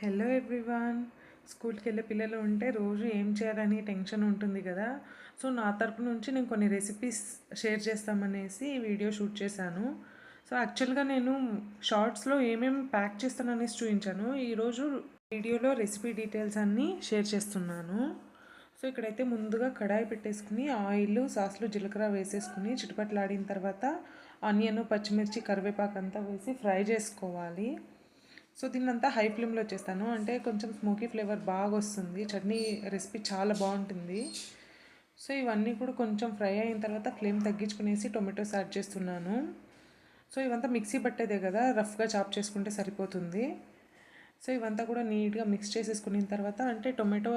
Hello everyone స్కూల్కి వెళ్ళే పిల్లలు ఉంటే రోజు ఏం చేయాలని టెన్షన్ ఉంటుంది కదా. సో నా తరపు నుంచి నేను కొన్ని రెసిపీస్ షేర్ చేస్తామనేసి ఈ వీడియో షూట్ చేశాను. సో యాక్చువల్గా నేను షార్ట్స్లో ఏమేమి ప్యాక్ చేస్తాననేసి చూపించాను. ఈరోజు వీడియోలో రెసిపీ డీటెయిల్స్ అన్నీ షేర్ చేస్తున్నాను. సో ఇక్కడైతే ముందుగా కడాయి పెట్టేసుకుని ఆయిల్ సాస్లో జీలకర్ర వేసేసుకుని చిటుపట్లాడిన తర్వాత ఆనియన్ పచ్చిమిర్చి కరివేపాకు అంతా వేసి ఫ్రై చేసుకోవాలి. సో దీన్నంతా హై ఫ్లేమ్లో చేస్తాను. అంటే కొంచెం స్మోకీ ఫ్లేవర్ బాగా వస్తుంది చట్నీ రెసిపీ చాలా బాగుంటుంది. సో ఇవన్నీ కూడా కొంచెం ఫ్రై అయిన తర్వాత ఫ్లేమ్ తగ్గించుకునేసి టొమాటోస్ యాడ్ చేస్తున్నాను. సో ఇవంతా మిక్సీ పట్టేదే కదా రఫ్గా చాప్ చేసుకుంటే సరిపోతుంది. సో ఇవంతా కూడా నీట్గా మిక్స్ చేసేసుకున్న తర్వాత అంటే టొమాటో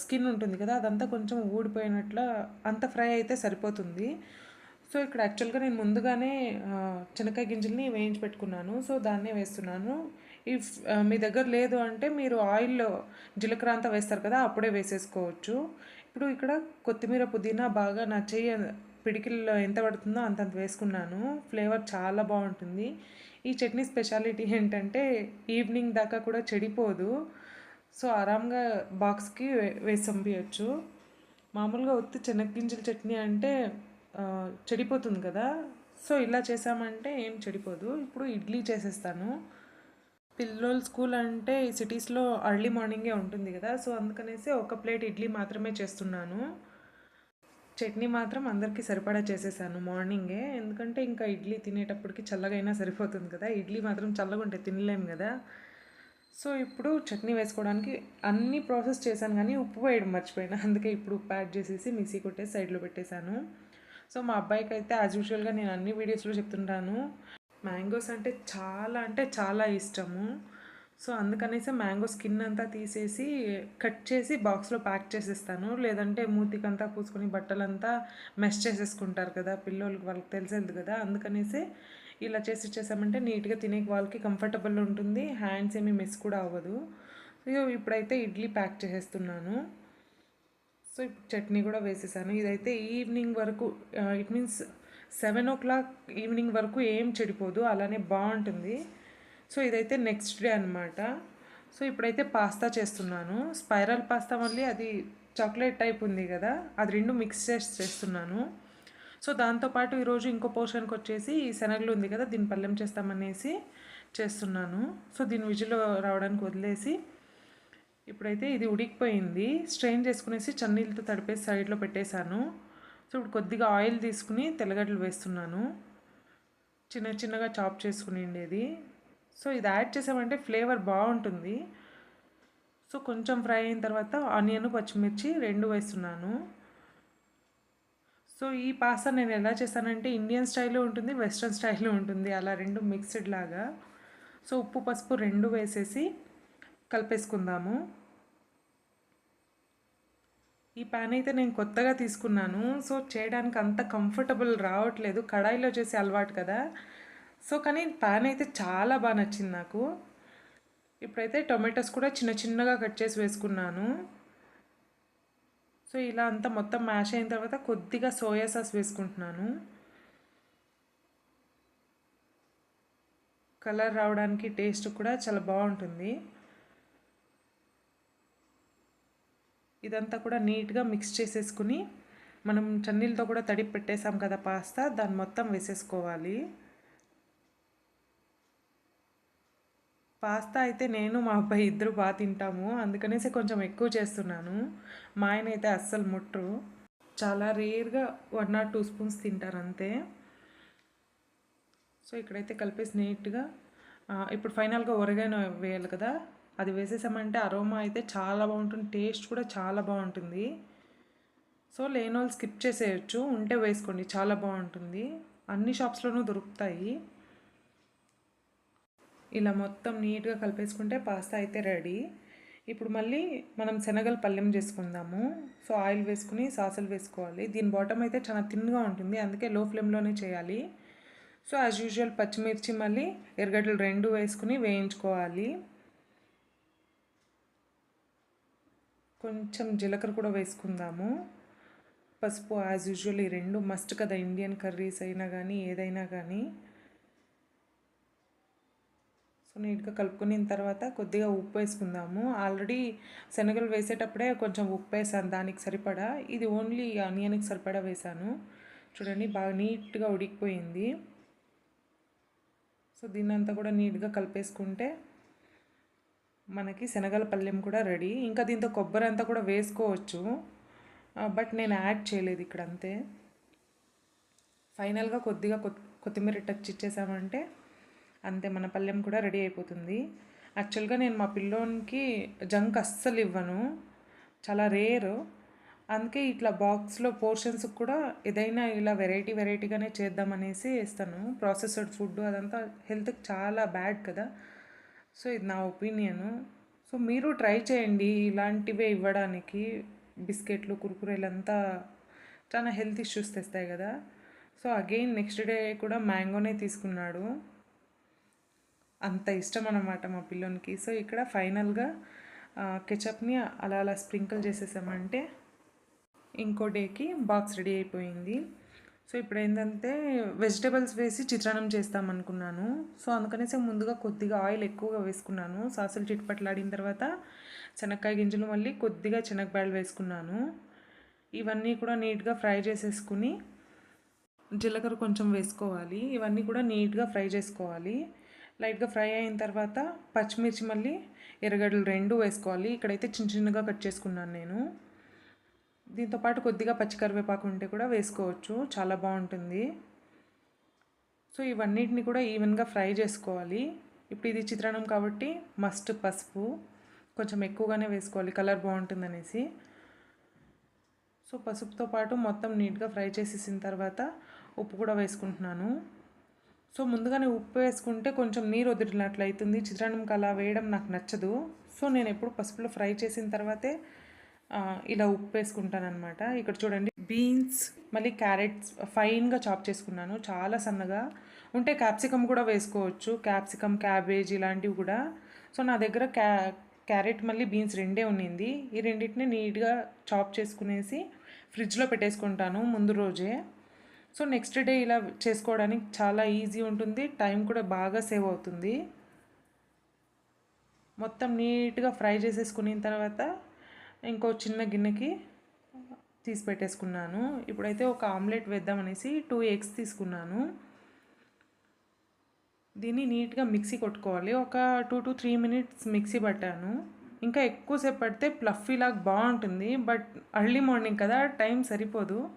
స్కిన్ ఉంటుంది కదా అదంతా కొంచెం ఊడిపోయినట్ల అంత ఫ్రై అయితే సరిపోతుంది. సో ఇక్కడ యాక్చువల్గా నేను ముందుగానే శనక్కాయ గింజల్ని వేయించి పెట్టుకున్నాను. సో దాన్నే వేస్తున్నాను. ఇఫ్ మీ దగ్గర లేదు అంటే మీరు ఆయిల్లో జీలకర్ర అంతా వేస్తారు కదా అప్పుడే వేసేసుకోవచ్చు. ఇప్పుడు ఇక్కడ కొత్తిమీర పుదీనా బాగా నా చెయ్యి పిడికిల్లో ఎంత పడుతుందో అంతంత వేసుకున్నాను. ఫ్లేవర్ చాలా బాగుంటుంది. ఈ చట్నీ స్పెషాలిటీ ఏంటంటే ఈవినింగ్ దాకా కూడా చెడిపోదు. సో ఆరాంగా బాక్స్కి వేసి పంపించచ్చు మామూలుగా ఉత్తి చెనగ్గింజల చట్నీ అంటే చెడిపోతుంది కదా. సో ఇలా చేసామంటే ఏం చెడిపోదు. ఇప్పుడు ఇడ్లీ చేసేస్తాను. పిల్లలు స్కూల్ అంటే సిటీస్లో అర్లీ మార్నింగే ఉంటుంది కదా. సో అందుకనేసి ఒక ప్లేట్ ఇడ్లీ మాత్రమే చేస్తున్నాను. చట్నీ మాత్రం అందరికీ సరిపడా చేసేసాను మార్నింగే. ఎందుకంటే ఇంకా ఇడ్లీ తినేటప్పటికి చల్లగైనా సరిపోతుంది కదా. ఇడ్లీ మాత్రం చల్లగా ఉంటే తినలేము కదా. సో ఇప్పుడు చట్నీ వేసుకోవడానికి అన్ని ప్రాసెస్ చేశాను కానీ ఉప్పు వేయడం మర్చిపోయినా. అందుకే ఇప్పుడు ఉప్పు యాడ్ చేసేసి మిక్సీ కొట్టేసి సైడ్లో పెట్టేశాను. సో మా అబ్బాయికి అయితే యాజ్ యూజువల్గా నేను అన్ని వీడియోస్లో చెప్తుంటాను. మ్యాంగోస్ అంటే చాలా అంటే చాలా ఇష్టము. సో అందుకనేసి మ్యాంగో స్కిన్ అంతా తీసేసి కట్ చేసి బాక్స్లో ప్యాక్ చేసేస్తాను. లేదంటే మూతికంతా పూసుకొని బట్టలంతా మెష్ చేసేసుకుంటారు కదా పిల్లోళ్ళకి వాళ్ళకి తెలిసేది కదా. అందుకనేసి ఇలా చేసి ఇచ్చేసామంటే నీట్గా తినే వాళ్ళకి కంఫర్టబుల్ ఉంటుంది. హ్యాండ్స్ ఏమీ మిస్ కూడా అవ్వదు. సో ఇప్పుడైతే ఇడ్లీ ప్యాక్ చేసేస్తున్నాను. సో ఇప్పుడు చట్నీ కూడా వేసేసాను. ఇదైతే ఈవినింగ్ వరకు it means seven o'clock evening వరకు ఏం చెడిపోదు అలానే బాగుంటుంది. సో ఇదైతే నెక్స్ట్ డే అనమాట సో ఇప్పుడైతే పాస్తా చేస్తున్నాను. స్పైరల్ పాస్తా మళ్ళీ అది చాక్లెట్ టైప్ ఉంది కదా అది రెండు మిక్స్ చేసి చేస్తున్నాను. సో దాంతోపాటు ఈరోజు ఇంకో పోర్షన్కి వచ్చేసి శనగలు ఉంది కదా దీని పల్లెం చేస్తామనేసి చేస్తున్నాను. సో దీని విజులు రావడానికి వదిలేసి ఇప్పుడైతే ఇది ఉడికిపోయింది. స్ట్రెయిన్ చేసుకునేసి చన్నీళ్ళతో తడిపేసి సైడ్లో పెట్టేశాను. సో ఇప్పుడు కొద్దిగా ఆయిల్ తీసుకుని తెల్లగడ్డలు వేస్తున్నాను. చిన్న చిన్నగా చాప్ చేసుకుని ఉండేది. సో ఇది యాడ్ చేసామంటే ఫ్లేవర్ బాగుంటుంది. సో కొంచెం ఫ్రై అయిన తర్వాత ఆనియన్ పచ్చిమిర్చి రెండు వేస్తున్నాను. సో ఈ పాస్తా నేను ఎలా చేస్తానంటే ఇండియన్ స్టైల్లో ఉంటుంది వెస్ట్రన్ స్టైల్లో ఉంటుంది. అలా రెండు మిక్స్డ్ లాగా. సో ఉప్పు పసుపు రెండు వేసేసి కలిపేసుకుందాము. ఈ ప్యాన్ అయితే నేను కొత్తగా తీసుకున్నాను. సో చేయడానికి అంత కంఫర్టబుల్ రావట్లేదు. కడాయిలో చేసే అలవాటు కదా. సో కానీ ప్యాన్ అయితే చాలా బాగా నచ్చింది నాకు. ఇప్పుడైతే టొమాటోస్ కూడా చిన్న చిన్నగా కట్ చేసి వేసుకున్నాను. సో ఇలా అంతా మొత్తం మ్యాష్ అయిన తర్వాత కొద్దిగా సోయా సాస్ వేసుకుంటున్నాను. కలర్ రావడానికి టేస్ట్ కూడా చాలా బాగుంటుంది. ఇదంతా కూడా నీట్గా మిక్స్ చేసేసుకుని మనం చన్నీళ్ళతో కూడా తడిపి పెట్టేసాం కదా పాస్తా దాన్ని మొత్తం వేసేసుకోవాలి. పాస్తా అయితే నేను మా అబ్బాయి ఇద్దరు బాగా తింటాము. అందుకనేసి కొంచెం ఎక్కువ చేస్తున్నాను. మా ఆయన అయితే అస్సలు ముట్టరు. చాలా రేర్గా వన్ ఆర్ టూ స్పూన్స్ తింటారు అంతే. సో ఇక్కడైతే కలిపేసి నీట్గా ఇప్పుడు ఫైనల్గా ఒరగానో వేయాలి కదా. అది వేసేసామంటే అరోమా అయితే చాలా బాగుంటుంది టేస్ట్ కూడా చాలా బాగుంటుంది. సో లేని వాళ్ళు స్కిప్ చేసేయచ్చు ఉంటే వేసుకోండి చాలా బాగుంటుంది. అన్ని షాప్స్లోనూ దొరుకుతాయి. ఇలా మొత్తం నీట్గా కలిపేసుకుంటే పాస్తా అయితే రెడీ. ఇప్పుడు మళ్ళీ మనం శనగలు పల్లెం చేసుకుందాము. సో ఆయిల్ వేసుకుని సాసులు వేసుకోవాలి. దీని బాటమ్ అయితే చాలా థిన్గా ఉంటుంది అందుకే లో ఫ్లేమ్లోనే చేయాలి. సో యాజ్ యూజువల్ పచ్చిమిర్చి మళ్ళీ ఎర్రగడ్డలు రెండు వేసుకుని వేయించుకోవాలి. కొంచెం జీలకర్ర కూడా వేసుకుందాము. పసుపు యాజ్ యూజువల్ ఈ రెండు. మస్ట్ కదా ఇండియన్ కర్రీస్ అయినా కానీ ఏదైనా కానీ సో నీట్గా కలుపుకున్న తర్వాత కొద్దిగా ఉప్పు వేసుకుందాము. ఆల్రెడీ శనగలు వేసేటప్పుడే కొంచెం ఉప్పు వేసాను దానికి సరిపడా. ఇది ఓన్లీ ఆనియన్కి సరిపడా వేసాను. చూడండి బాగా నీట్గా ఉడికిపోయింది. సో దీన్నంతా కూడా నీట్గా కలిపేసుకుంటే మనకి శనగల పల్లెం కూడా రెడీ. ఇంకా దీంతో కొబ్బరి అంతా కూడా వేసుకోవచ్చు. బట్ నేను యాడ్ చేయలేదు ఇక్కడ అంతే. ఫైనల్గా కొద్దిగా కొత్తిమీర టచ్ ఇచ్చేసామంటే అంతే మన పల్లెం కూడా రెడీ అయిపోతుంది. యాక్చువల్గా నేను మా పిల్లోనికి జంక్ అస్సలు ఇవ్వను. చాలా రేర్. అందుకే ఇట్లా బాక్స్లో పోర్షన్స్ కూడా ఏదైనా ఇలా వెరైటీ వెరైటీగానే చేద్దామనేసి వేస్తాను ప్రాసెస్డ్ ఫుడ్ అదంతా హెల్త్కి చాలా బ్యాడ్ కదా. సో ఇది నా ఒపీనియను. సో మీరు ట్రై చేయండి ఇలాంటివే ఇవ్వడానికి. బిస్కెట్లు కురుకురేలంతా చాలా హెల్త్ ఇష్యూస్ తెస్తాయి కదా. సో అగైన్ నెక్స్ట్ డే కూడా మ్యాంగోనే తీసుకున్నాడు. అంత ఇష్టం అన్నమాట మా పిల్లోనికి. సో ఇక్కడ ఫైనల్గా కెచప్ని అలా అలా స్ప్రింకిల్ చేసేసామంటే ఇంకో డేకి బాక్స్ రెడీ అయిపోయింది. సో ఇప్పుడు ఏంటంటే వెజిటేబుల్స్ వేసి చిత్రాన్నం చేస్తాం అనుకున్నాను సో అందుకనేసి ముందుగా కొద్దిగా ఆయిల్ ఎక్కువగా వేసుకున్నాను. సాసులు చిట్పట్లాడిన తర్వాత శనక్కాయ గింజలు మళ్ళీ కొద్దిగా శనగపాయలు వేసుకున్నాను. ఇవన్నీ కూడా నీట్గా ఫ్రై చేసేసుకుని జీలకర్ర కొంచెం వేసుకోవాలి. ఇవన్నీ కూడా నీట్గా ఫ్రై చేసుకోవాలి. లైట్గా ఫ్రై అయిన తర్వాత పచ్చిమిర్చి మళ్ళీ ఎర్రగడ్డలు రెండు వేసుకోవాలి. ఇక్కడైతే చిన్న చిన్నగా కట్ చేసుకున్నాను నేను. దీంతోపాటు కొద్దిగా పచ్చికరివేపాకు ఉంటే కూడా వేసుకోవచ్చు. చాలా బాగుంటుంది. సో ఇవన్నిటిని కూడా ఈవెన్గా ఫ్రై చేసుకోవాలి. ఇప్పుడు ఇది చిత్రాన్నం కాబట్టి మస్ట్ పసుపు. కొంచెం ఎక్కువగానే వేసుకోవాలి. కలర్ బాగుంటుందనేసి. సో పసుపుతో పాటు మొత్తం నీట్గా ఫ్రై చేసేసిన తర్వాత ఉప్పు కూడా వేసుకుంటున్నాను. సో ముందుగానే ఉప్పు వేసుకుంటే కొంచెం నీరు వదిలినట్లు అవుతుంది చిత్రాన్నంకి అలా వేయడం నాకు నచ్చదు. సో నేను ఎప్పుడు పసుపులో ఫ్రై చేసిన తర్వాతే ఇలా ఉప్పు వేసుకుంటాను అనమాట ఇక్కడ చూడండి బీన్స్ మళ్ళీ క్యారెట్స్ ఫైన్గా చాప్ చేసుకున్నాను. చాలా సన్నగా. ఉంటే క్యాప్సికమ్ కూడా వేసుకోవచ్చు. క్యాప్సికమ్ క్యాబేజ్ ఇలాంటివి కూడా. సో నా దగ్గర క్యా క్యారెట్ మళ్ళీ బీన్స్ రెండే ఉన్నింది. ఈ రెండింటిని నీట్గా చాప్ చేసుకునేసి ఫ్రిడ్జ్లో పెట్టేసుకుంటాను ముందు రోజే. సో నెక్స్ట్ డే ఇలా చేసుకోవడానికి చాలా ఈజీ ఉంటుంది. టైం కూడా బాగా సేవ్ అవుతుంది. మొత్తం నీట్గా ఫ్రై చేసేసుకున్న తర్వాత ఇంకో చిన్న గిన్నెకి తీసి పెట్టేసుకున్నాను. ఇప్పుడైతే ఒక ఆమ్లెట్ వేద్దామనేసి టూ ఎగ్స్ తీసుకున్నాను. దీన్ని నీట్గా మిక్సీ కొట్టుకోవాలి. ఒక two to three minutes mixie పట్టాను. ఇంకా ఎక్కువసేపు పడితే ప్లఫీ లాగా బాగుంటుంది. బట్ అర్లీ మార్నింగ్ కదా టైం సరిపోదు.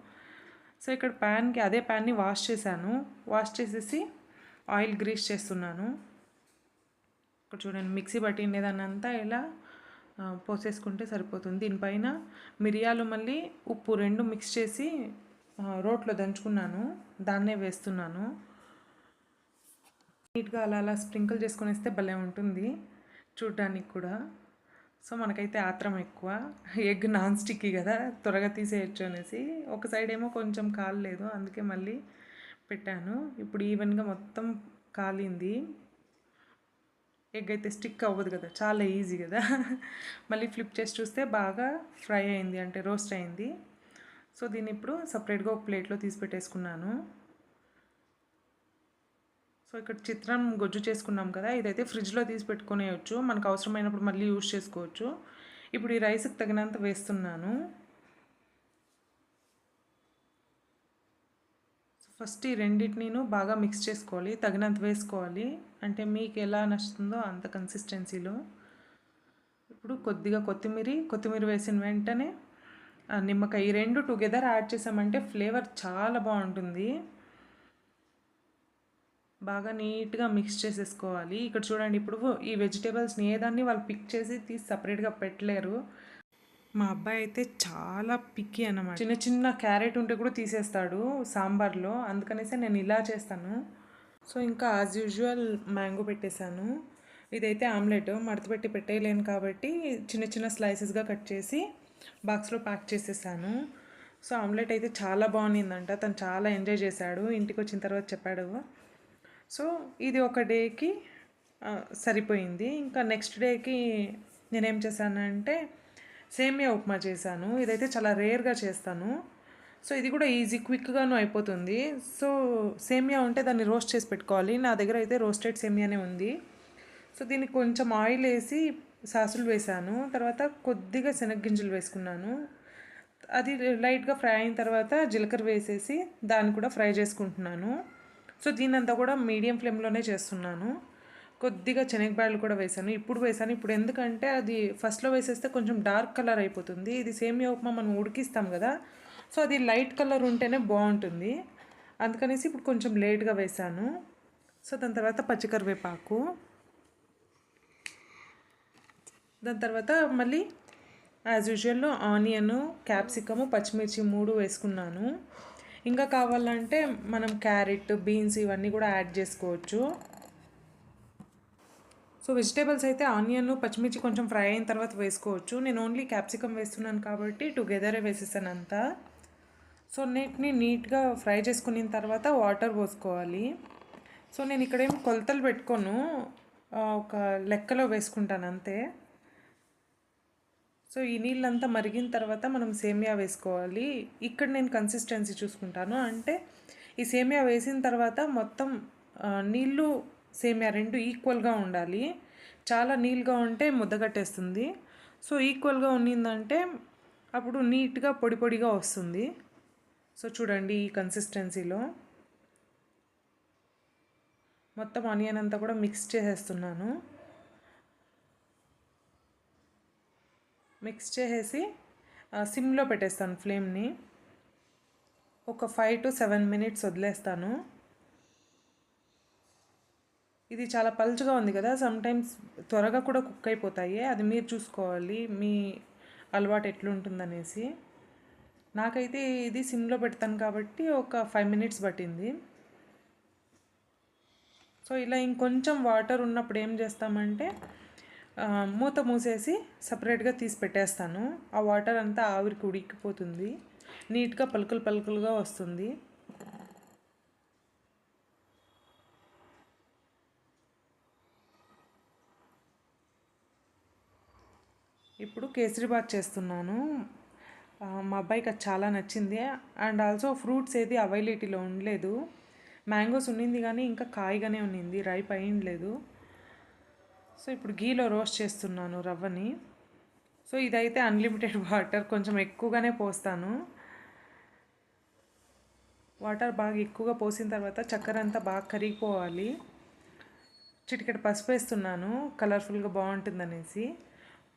సో ఇక్కడ ప్యాన్కి అదే ప్యాన్ని వాష్ చేశాను. వాష్ చేసేసి ఆయిల్ గ్రీస్ చేస్తున్నాను. ఇక్కడ చూడండి మిక్సీ పట్టిండేదాన్ని అంతా ఇలా పోసేసుకుంటే సరిపోతుంది. దీనిపైన మిరియాలు మళ్ళీ ఉప్పు రెండు మిక్స్ చేసి రోట్లో దంచుకున్నాను. దాన్నే వేస్తున్నాను. నీట్గా అలా అలా స్ప్రింకిల్ చేసుకునేస్తే వేస్తే భలే ఉంటుంది చూడడానికి కూడా. సో మనకైతే ఆత్రం ఎక్కువ. ఎగ్ నాన్ స్టిక్కీ కదా త్వరగా తీసేయచ్చు అనేసి. ఒక సైడ్ ఏమో కొంచెం కాలేదు అందుకే మళ్ళీ పెట్టాను. ఇప్పుడు ఈవెన్గా మొత్తం కాలింది. ఎగ్ అయితే స్టిక్ అవ్వదు కదా చాలా ఈజీ కదా. మళ్ళీ ఫ్లిప్ చేసి చూస్తే బాగా ఫ్రై అయింది అంటే రోస్ట్ అయింది. సో దీన్ని ఇప్పుడు సపరేట్గా ఒక ప్లేట్లో తీసి పెట్టేసుకున్నాను. సో ఇక్కడ చిత్రం గొజ్జు చేసుకున్నాం కదా ఇదైతే ఫ్రిడ్జ్లో తీసి పెట్టుకునేయచ్చు. మనకు అవసరమైనప్పుడు మళ్ళీ యూజ్ చేసుకోవచ్చు. ఇప్పుడు ఈ రైస్కి తగినంత వేస్తున్నాను. ఫస్ట్ ఈ రెండింటిని బాగా మిక్స్ చేసుకోవాలి తగినంత వేసుకోవాలి. అంటే మీకు ఎలా నచ్చుతుందో అంత కన్సిస్టెన్సీలో ఇప్పుడు కొద్దిగా కొత్తిమీర కొత్తిమీర వేసిన వెంటనే నిమ్మకాయ ఈ రెండు టుగెదర్ యాడ్ చేసామంటే ఫ్లేవర్ చాలా బాగుంటుంది. బాగా నీట్గా మిక్స్ చేసేసుకోవాలి. ఇక్కడ చూడండి ఇప్పుడు ఈ వెజిటేబుల్స్ని ఏదాన్ని వాళ్ళు పిక్ చేసి తీసి సపరేట్గా పెట్టలేరు. మా అబ్బాయి అయితే చాలా పిక్కి అన్నమాట. చిన్న చిన్న క్యారెట్ ఉంటే కూడా తీసేస్తాడు సాంబార్లో. అందుకనేసి నేను ఇలా చేస్తాను. సో ఇంకా యాజ్ యూజువల్ మ్యాంగో పెట్టేశాను. ఇదైతే ఆమ్లెట్. మడత పెట్టి పెట్టేయలేను కాబట్టి చిన్న చిన్న స్లైసెస్గా కట్ చేసి బాక్స్లో ప్యాక్ చేసేసాను. సో ఆమ్లెట్ అయితే చాలా బాగుండిందంట. తను చాలా ఎంజాయ్ చేశాడు. ఇంటికి వచ్చిన తర్వాత చెప్పాడు. సో ఇది ఒక డేకి సరిపోయింది. ఇంకా నెక్స్ట్ డేకి నేనేం చేశానంటే సేమియా ఉప్మా చేశాను. ఇదైతే చాలా రేర్గా చేస్తాను. సో ఇది కూడా ఈజీ క్విక్గాను అయిపోతుంది. సో సేమియా ఉంటే దాన్ని రోస్ట్ చేసి పెట్టుకోవాలి. నా దగ్గర అయితే రోస్టెడ్ సేమియానే ఉంది. సో దీనికి కొంచెం ఆయిల్ వేసి సాసులు వేసాను తర్వాత కొద్దిగా శనగ్గింజలు వేసుకున్నాను. అది లైట్గా ఫ్రై అయిన తర్వాత జీలకర్ర వేసేసి దాన్ని కూడా ఫ్రై చేసుకుంటున్నాను. సో దీనంతా కూడా మీడియం ఫ్లేమ్లోనే చేస్తున్నాను. కొద్దిగా శనగబాయలు కూడా వేసాను ఇప్పుడు వేసాను ఇప్పుడు ఎందుకంటే అది ఫస్ట్లో వేసేస్తే కొంచెం డార్క్ కలర్ అయిపోతుంది. ఇది సేమియా ఉప్మా మనం ఉడికిస్తాం కదా. సో అది లైట్ కలర్ ఉంటేనే బాగుంటుంది. అందుకనేసి ఇప్పుడు కొంచెం లేట్గా వేసాను సో దాని తర్వాత పచ్చికరివేపాకు దాని తర్వాత మళ్ళీ యాజ్ యూజువల్ ఆనియను క్యాప్సికము పచ్చిమిర్చి మూడు వేసుకున్నాను. ఇంకా కావాలంటే మనం క్యారెట్ బీన్స్ ఇవన్నీ కూడా యాడ్ చేసుకోవచ్చు. సో వెజిటేబుల్స్ అయితే ఆనియన్ పచ్చిమిర్చి కొంచెం ఫ్రై అయిన తర్వాత వేసుకోవచ్చు. నేను ఓన్లీ క్యాప్సికమ్ వేస్తున్నాను కాబట్టి టుగెదరే వేసేసాను అంతా. సో నీట్ని నీట్గా ఫ్రై చేసుకున్న తర్వాత వాటర్ పోసుకోవాలి. సో నేను ఇక్కడేం కొలతలు పెట్టుకోను. ఒక లెక్కలో వేసుకుంటాను అంతే. సో ఈ నీళ్ళంతా మరిగిన తర్వాత మనం సేమియా వేసుకోవాలి. ఇక్కడ నేను కన్సిస్టెన్సీ చూసుకుంటాను. అంటే ఈ సేమియా వేసిన తర్వాత మొత్తం నీళ్ళు సేమియా రెండు ఈక్వల్గా ఉండాలి. చాలా నీళ్ళగా ఉంటే ముద్దగట్టేస్తుంది సో ఈక్వల్గా ఉన్నిందంటే అప్పుడు నీట్గా పొడి పొడిగా వస్తుంది. సో చూడండి ఈ కన్సిస్టెన్సీలో. మొత్తం ఆనియన్ అంతా కూడా మిక్స్ చేసేస్తున్నాను. మిక్స్ చేసేసి సిమ్లో పెట్టేస్తాను ఫ్లేమ్ని. ఒక ఫైవ్ టు సెవెన్ మినిట్స్ వదిలేస్తాను. ఇది చాలా పలుచగా ఉంది కదా. సమ్టైమ్స్ త్వరగా కూడా కుక్ అయిపోతాయి. అది మీరు చూసుకోవాలి. మీ అలవాటు ఎట్లుంటుందనేసి. నాకైతే ఇది సిమ్లో పెడతాను కాబట్టి ఒక ఫైవ్ మినిట్స్ పట్టింది. సో ఇలా ఇంకొంచెం వాటర్ ఉన్నప్పుడు ఏం చేస్తామంటే మూత మూసేసి సపరేట్గా తీసి పెట్టేస్తాను. ఆ వాటర్ అంతా ఆవిరికి ఉడికిపోతుంది. నీట్గా పలుకులు పలుకులుగా వస్తుంది. ఇప్పుడు కేసరీబాత్ చేస్తున్నాను. మా అబ్బాయికి అది చాలా నచ్చింది. అండ్ ఆల్సో ఫ్రూట్స్ ఏది అవైలబిలిటీలో ఉండలేదు. మ్యాంగోస్ ఉన్నింది కానీ ఇంకా కాయగానే ఉన్నింది రైప్ అయ్యిండలేదు. సో ఇప్పుడు గీలో రోస్ట్ చేస్తున్నాను రవ్వని. సో ఇదైతే అన్లిమిటెడ్ వాటర్ కొంచెం ఎక్కువగానే పోస్తాను. వాటర్ బాగా ఎక్కువగా పోసిన తర్వాత చక్కెర అంతా బాగా కరిగిపోవాలి. చిటికెట్ పసుపు వేస్తున్నాను కలర్ఫుల్గా బాగుంటుందనేసి.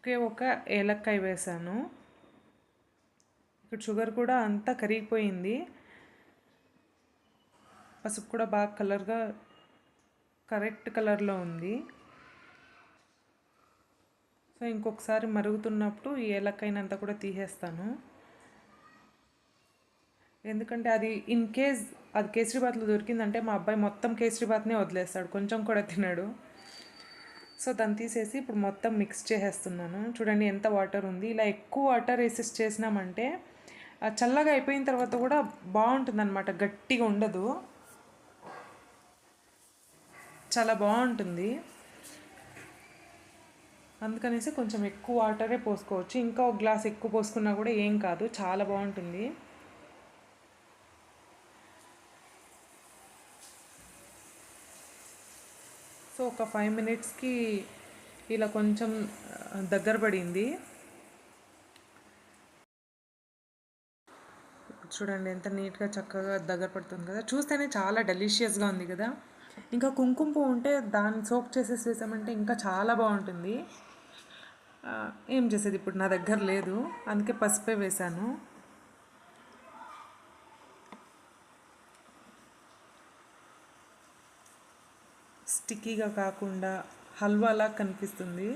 ఒకే ఒక ఏలక్కాయ వేసాను. ఇక్కడ షుగర్ కూడా అంతా కరిగిపోయింది. పసుపు కూడా బాగా కలర్గా కరెక్ట్ కలర్లో ఉంది. సో ఇంకొకసారి మరుగుతున్నప్పుడు ఈ ఏలక్కాయనంతా కూడా తీసేస్తాను. ఎందుకంటే అది ఇన్ కేస్ అది కేసరిబాత్లో దొరికిందంటే మా అబ్బాయి మొత్తం కేసరిబాత్నే వదిలేస్తాడు. కొంచెం కూడా తినాడు. సో దాన్ని తీసేసి ఇప్పుడు మొత్తం మిక్స్ చేసేస్తున్నాను. చూడండి ఎంత వాటర్ ఉంది. ఇలా ఎక్కువ వాటర్ వేసేసి చేసినామంటే చల్లగా అయిపోయిన తర్వాత కూడా బాగుంటుంది గట్టిగా ఉండదు. చాలా బాగుంటుంది. అందుకనేసి కొంచెం ఎక్కువ వాటరే పోసుకోవచ్చు. ఇంకా ఒక గ్లాస్ ఎక్కువ పోసుకున్నా కూడా ఏం కాదు. చాలా బాగుంటుంది. సో ఒక ఫైవ్ మినిట్స్కి ఇలా కొంచెం దగ్గర పడింది. చూడండి ఎంత నీట్గా చక్కగా దగ్గర పడుతుంది కదా. చూస్తేనే చాలా డెలిషియస్గా ఉంది కదా. ఇంకా కుంకుమ పువ్వు ఉంటే దాన్ని సోప్ చేసేసి వేసామంటే ఇంకా చాలా బాగుంటుంది. ఏం చేసేది ఇప్పుడు? నా దగ్గర లేదు. అందుకే పసుపే వేశాను స్టిక్కీగా కాకుండా హల్వాలా కనిపిస్తుంది.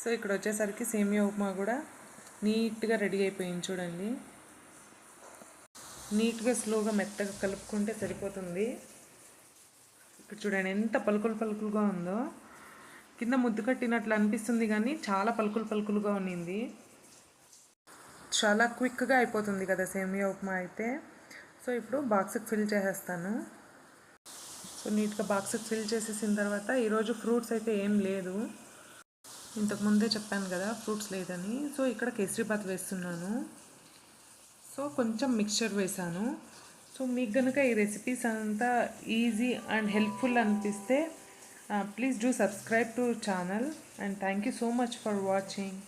సో ఇక్కడ వచ్చేసరికి సేమియా ఉప్మా కూడా నీట్గా రెడీ అయిపోయింది చూడండి. నీట్గా స్లోగా మెత్తగా కలుపుకుంటే సరిపోతుంది. ఇక్కడ చూడండి ఎంత పలుకులు పలుకులుగా ఉందో. కింద ముద్దు కట్టినట్లు అనిపిస్తుంది కానీ చాలా పలుకులు పలుకులుగా ఉన్నింది. చాలా క్విక్గా అయిపోతుంది కదా సేమియా ఉప్మా అయితే. సో ఇప్పుడు బాక్స్కి ఫిల్ చేసేస్తాను. సో నీట్గా బాక్స్ ఫిల్ చేసేసిన తర్వాత ఈరోజు ఫ్రూట్స్ అయితే ఏం లేదు. ఇంతకు ముందే చెప్పాను కదా ఫ్రూట్స్ లేదని. సో ఇక్కడ కేసరీబాత్ వేస్తున్నాను. సో కొంచెం మిక్చర్ వేసాను సో మీకు కనుక ఈ రెసిపీస్ అంతా ఈజీ అండ్ హెల్ప్ఫుల్ అనిపిస్తే please do subscribe to channel and thank you so much for watching.